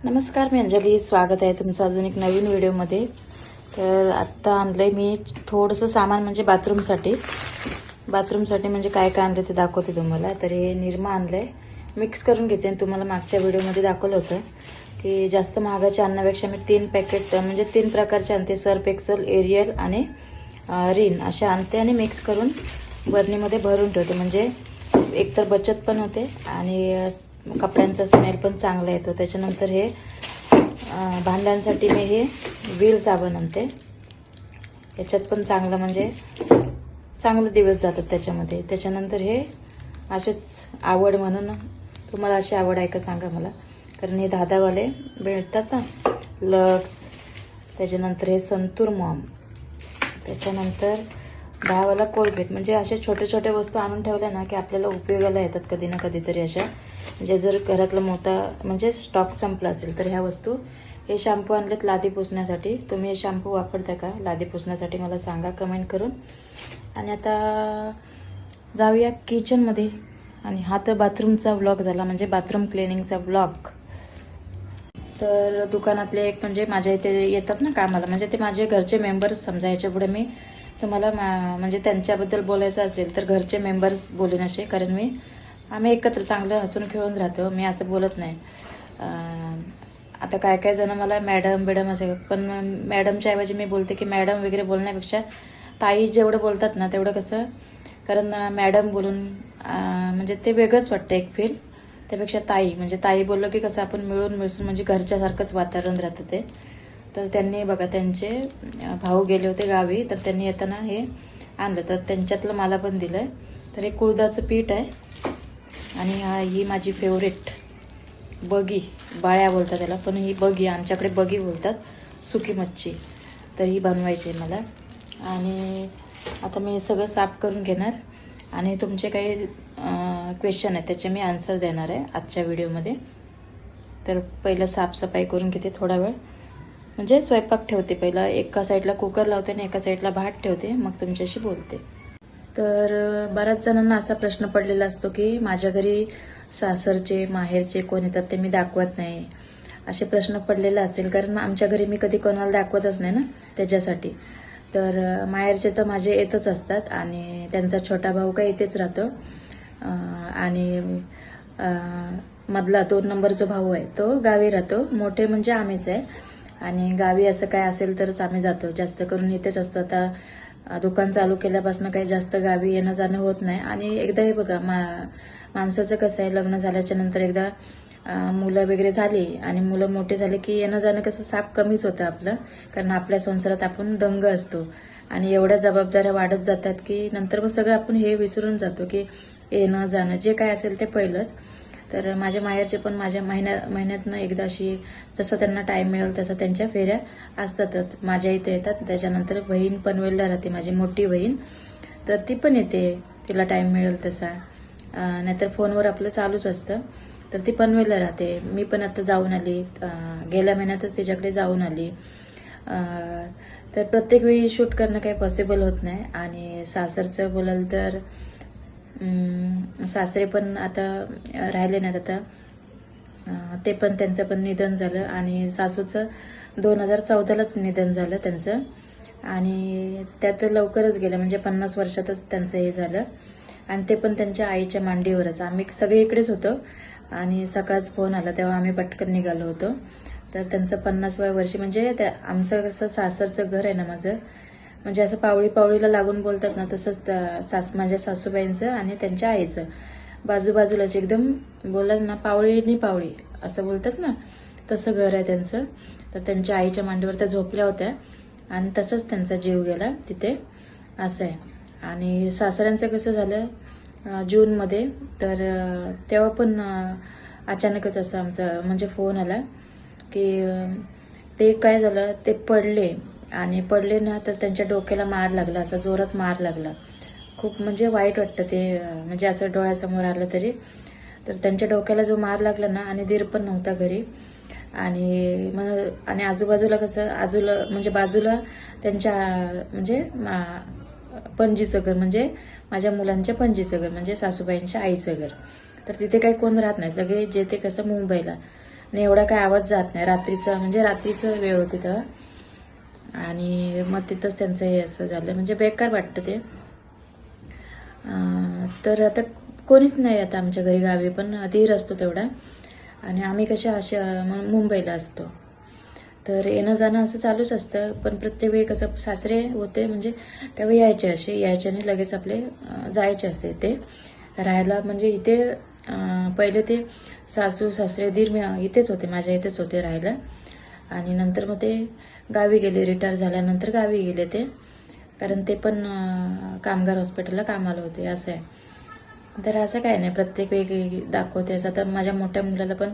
नमस्कार मी अंजली. स्वागत आहे तुमचं अजून एक नवीन व्हिडिओमध्ये. तर आत्ता आणलं आहे मी थोडंसं सामान म्हणजे बाथरूमसाठी. बाथरूमसाठी म्हणजे काय काय आणलं ते दाखवते तुम्हाला. तर हे निरमा आणलं आहे मिक्स करून घेते आणि तुम्हाला मागच्या व्हिडिओमध्ये दाखवलं होतं की जास्त महागाच्या आणण्यापेक्षा मी तीन पॅकेट म्हणजे तीन प्रकारचे आणते. सर्फ एक्सल एरियल आणि रिन. असे आणते आणि मिक्स करून बरणीमध्ये भरून ठेवते. म्हणजे एकतर बचत पण होते आणि कपड्यांचा स्मेल पण चांगला येतो. त्याच्यानंतर हे भांड्यांसाठी मी हे व्हील साबण आणते. याच्यात पण चांगलं म्हणजे चांगले दिवस जातात त्याच्यामध्ये. त्याच्यानंतर हे असेच आवड म्हणून तुम्हाला अशी आवड आहे का सांगा मला. कारण हे दादावाले मिळतात ना लक्स त्याच्यानंतर हे संतूर मॉम. त्याच्यानंतर दहावाला कोलगेट म्हणजे अशा छोटे छोटे वस्तू आणून ठेवल्या ना की आपल्याला उपयोगाला येतात कधी ना कधीतरी अशा. म्हणजे जर घरातला मोठा म्हणजे स्टॉक संपला असेल तर ह्या वस्तू. हे शॅम्पू आणलेत लादी पुसण्यासाठी. तुम्ही हे शॅम्पू वापरता का? लादी पुसण्यासाठी मला सांगा कमेंट करून. आणि आता जाऊया किचनमध्ये आणि हा तर बाथरूमचा ब्लॉग झाला म्हणजे बाथरूम क्लिनिंगचा ब्लॉग तर दुकानातले एक म्हणजे माझ्या इथे येतात ना कामाला. म्हणजे ते माझे घरचे मेंबर्स समजा याच्यापुढे मी तुम्हाला मा म्हणजे त्यांच्याबद्दल बोलायचं असेल तर घरचे मेंबर्स बोलेन असे कारण मी आम्ही एकत्र चांगलं हसून खेळून राहतो मी असं बोलत नाही. आता काय काय जण मला मॅडम बिडम असे पण मॅडमच्या ऐवजी मी बोलते की मॅडम वगैरे बोलण्यापेक्षा ताई जेवढं बोलतात ना तेवढं कसं कारण मॅडम बोलून म्हणजे ते वेगळंच वाटतं एक फील त्यापेक्षा ताई म्हणजे ताई बोललो की कसं आपण मिळून मिसळून म्हणजे घरच्यासारखंच वातावरण राहतं ते. तर त्यांनी बघा त्यांचे भाऊ गेले होते गावी तर त्यांनी येताना हे आणलं. तर त्यांच्यातलं मला पण दिलं तर हे कुळदाचं पीठ आहे. आणि हा ही माझी फेवरेट बगी. बाळ्या बोलतात त्याला पण ही बगी आमच्याकडे बगी बोलतात. सुकी मच्छी. तर ही बनवायची आहे मला. आणि आता मी सगळं साफ करून घेणार. आणि तुमचे काही क्वेश्चन आहेत त्याचे मी आन्सर देणार आहे आजच्या व्हिडिओमध्ये तर पहिलं साफसफाई करून घेते थोडा वेळ. म्हणजे स्वयंपाक ठेवते पहिला. एका साईडला कुकर लावते आणि एका साईडला भात ठेवते. मग तुमच्याशी बोलते. तर बऱ्याच जणांना असा प्रश्न पडलेला असतो की माझ्या घरी सासरचे माहेरचे कोण येतात ते मी दाखवत नाही. असे प्रश्न पडलेले असेल कारण आमच्या घरी मी कधी कोणाला दाखवतच नाही ना त्याच्यासाठी. तर माहेरचे तर माझे येतच असतात आणि त्यांचा छोटा भाऊ काय इथेच राहतो. आणि मधला दोन नंबर जो भाऊ आहे. तो गावी राहतो. मोठे म्हणजे आम्हीच आहे. आणि गावी असं काय असेल तरच आम्ही जातो. जास्त करून इथेच असतो. आता दुकान चालू केल्यापासून काही जास्त गावी येणं जाणं होत नाही. आणि एकदा हे बघा मा माणसाचं कसं आहे लग्न झाल्याच्यानंतर एकदा मुलं वगैरे झाली आणि मुलं मोठे झाले की येणं जाणं कसं साप कमीच होतं आपलं. कारण आपल्या संसारात आपण दंग असतो. आणि एवढ्या जबाबदाऱ्या वाढत जातात की नंतर मग सगळं आपण हे विसरून जातो की येणं जाणं जे काय असेल ते पहिलंच. तर माझ्या माहेरचे पण माझ्या महिन्या महिन्यातनं एकदा अशी जसं त्यांना टाईम मिळेल तसं त्यांच्या फेऱ्या असतातच. माझ्या इथे येतात. त्याच्यानंतर बहीण पनवेलला राहते माझी मोठी बहीण. तर ती पण येते. तिला टाईम मिळेल तसा. नाहीतर फोनवर आपलं चालूच असतं. तर ती पनवेलला राहते. मी पण आता जाऊन आली. गेल्या महिन्यातच तिच्याकडे जाऊन आली. तर प्रत्येक वेळी शूट करणं काही पॉसिबल होत नाही. आणि सासरचं बोलाल तर सासरे पण आता राहिले नाहीत आता. ते पण त्यांचं पण निधन झालं आणि सासूचं दोन हजार चौदालाच निधन झालं त्यांचं. आणि त्यात लवकरच गेलं म्हणजे पन्नास वर्षातच त्यांचं हे झालं. आणि ते पण त्यांच्या आईच्या मांडीवरच. आम्ही सगळे इकडेच होतो. आणि सकाळच फोन आला तेव्हा आम्ही पटकन निघालो होतो. तर त्यांचं पन्नासव्या वर्षी म्हणजे त्या आमचं कसं सासरचं घर आहे ना माझं म्हणजे असं पावळी पावळीला लागून बोलतात ना तसंच त्या सास माझ्या सासूबाईंचं आणि त्यांच्या आईचं. बाजूबाजूलाच एकदम बोलाल ना पावळीनी पावळी असं बोलतात ना तसं घर आहे त्यांचं. तर त्यांच्या आईच्या मांडीवर त्या झोपल्या होत्या आणि तसंच त्यांचा जीव गेला तिथे असं आहे. आणि सासऱ्यांचं कसं झालं जूनमध्ये तर तेव्हा पण अचानकच असं आमचा म्हणजे फोन आला की ते काय झालं ते पडले. आणि पडले ना तर त्यांच्या डोक्याला मार लागला असा जोरात मार लागला. खूप म्हणजे वाईट वाटतं ते म्हणजे असं डोळ्यासमोर आलं तरी. तर त्यांच्या डोक्याला जो मार लागला ना आणि दीर पण नव्हता घरी. आणि मग आणि आजूबाजूला कसं आजूला म्हणजे बाजूला त्यांच्या म्हणजे मा- पणजीचं घर म्हणजे माझ्या मुलांच्या पणजीचं घर म्हणजे सासूबाईंच्या आईचं घर. तर तिथे काही कोण राहत नाही सगळे जे ते कसं मुंबईला. आणि एवढा काय आवाज जात नाही रात्रीचा म्हणजे रात्रीचं वेळ होती तेव्हा. आणि मग तिथंच त्यांचं हे असं झालं. म्हणजे बेकार वाटतं ते. तर आता कोणीच नाही आता आमच्या घरी गावी पण धीर असतो तेवढा. आणि आम्ही कशा अशा मुंबईला असतो. तर येणं जाणं असं चालूच असतं पण प्रत्येक वेळी कसं सासरे होते म्हणजे तेव्हा यायचे असे यायच्याने लगेच आपले जायचे असे ते. राहायला म्हणजे इथे पहिले ते सासू सासरे धीर मी इथेच होते माझ्या इथेच होते राहायला. आणि नंतर मग ते गावी गेले रिटायर झाल्यानंतर गावी गेले ते. कारण ते पण कामगार हॉस्पिटलला कामाला होते असं आहे. तर असं काय नाही प्रत्येक वेगळी असं. आता माझ्या मोठ्या मुलाला पण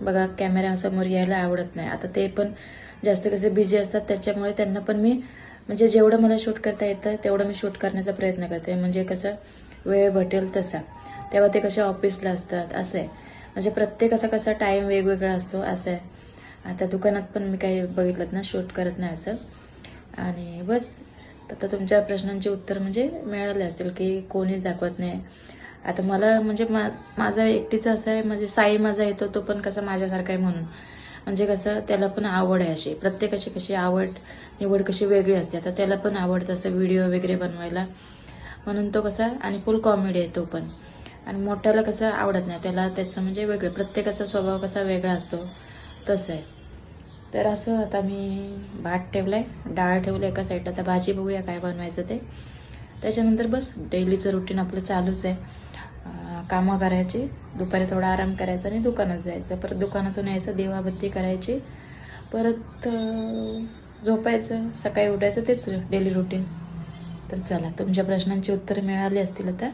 बघा कॅमेऱ्यासमोर यायला आवडत नाही. आता ते पण जास्त कसे बिझी असतात त्याच्यामुळे त्यांना पण मी म्हणजे जेवढं मला शूट करता येतं तेवढं मी शूट करण्याचा प्रयत्न करते. म्हणजे कसं वेळ भेटेल तसा. तेव्हा ते कसे ऑफिसला असतात असं आहे. म्हणजे प्रत्येकाचा कसा टाईम वेगवेगळा असतो असं आहे. आता दुकानात पण मी काही बघितलं ना शूट करत नाही असं. आणि बस आता तुमच्या प्रश्नांची उत्तर म्हणजे मिळाले असतील की कोणीच दाखवत नाही. आता मला म्हणजे मा माझा एकटीचा असं आहे म्हणजे साई माझा येतो तो पण कसा माझ्यासारखा आहे म्हणून. म्हणजे कसं त्याला पण आवड आहे अशी. प्रत्येकाची कशी आवड निवड कशी वेगळी असते. आता त्याला पण आवडतं असं व्हिडिओ वगैरे बनवायला. म्हणून तो कसा आणि फुल कॉमेडी आहे तो पण. आणि मोठ्याला कसं आवडत नाही त्याला त्याचं म्हणजे वेगळं. प्रत्येकाचा स्वभाव कसा वेगळा असतो तसं आहे. तर असं आता मी भात ठेवलाय डाळ ठेवलं एका साईड आता भाजी बघूया काय बनवायचं ते. त्याच्यानंतर बस डेलीचं रुटीन आपलं चालूच आहे. कामं करायची दुपारी थोडा आराम करायचा आणि दुकानात जायचं. परत दुकानातून यायचं देवाबत्ती करायची. परत झोपायचं सकाळी उठायचं तेच डेली रुटीन तर चला तुमच्या प्रश्नांची उत्तरं मिळाली असतील आता.